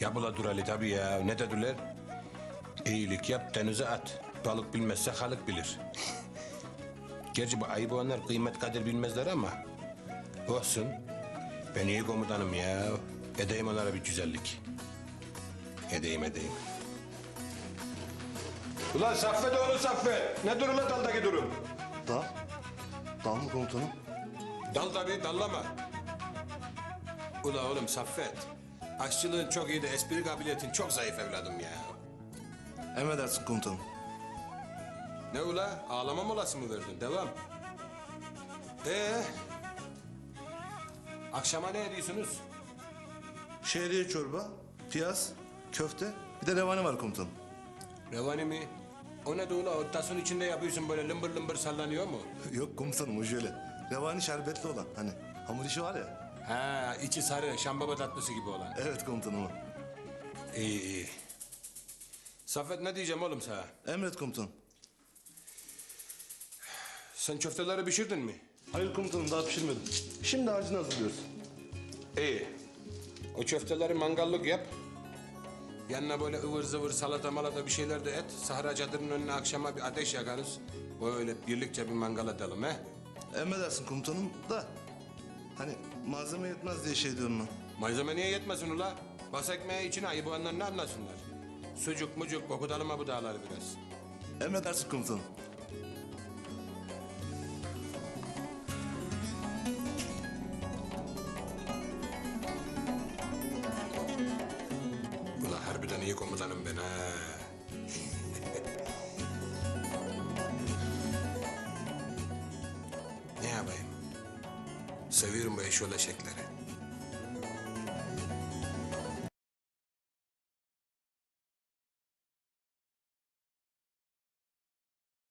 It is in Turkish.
Yapıla dur Ali tabii ya. Ne dediler? İyilik yap denize at. Balık bilmezse halık bilir. Gerçi bu ayıp olanlar kıymet kadir bilmezler ama. Olsun. Ben iyi komutanım ya. Edeyim onlara bir güzellik. Edeyim edeyim. Ulan Saffet oğlu Saffet. Ne durun daldaki durum? Dal. Dal mı komutanım? Dal tabii dallama. Ula oğlum Saffet. Aşçılığın çok iyi de espri kabiliyetin çok zayıf evladım ya. Emredersin komutanım. Ne ula? Ağlama molası mı verdin? Devam. Ee? Akşama ne ediyorsunuz? Şehriye çorba, piyaz, köfte, bir de revani var komutanım. Revani mi? O ne de ula? O tasın içinde yapıyorsun böyle lımbır lımbır sallanıyor mu? Yok komutanım o şöyle. Revani şerbetli olan hani hamur işi var ya. Ha, içi sarı, şambaba tatlısı gibi olan. Evet komutanım. İyi iyi. Saffet ne diyeceğim oğlum sana? Emret komutanım. Sen köfteleri pişirdin mi? Hayır komutanım daha pişirmedim. Şimdi harcını hazırlıyoruz. İyi. O köfteleri mangallık yap. Yanına böyle ıvır zıvır salata malata bir şeyler de et. Sahra çadırının önüne akşama bir ateş yakarız. Böyle birlikte bir mangal edelim he. Emredersin komutanım da hani malzeme yetmez diye şey diyorum ben. Malzeme niye yetmesin ula? Bas ekmeği içine ayı bulanlar ne anlasınlar? Sucuk mucuk kokutalım ha bu dağları biraz. Emredersin komutanım. Ula harbiden iyi komutanım ben ha. Seviyorum bu eşyol eşekleri.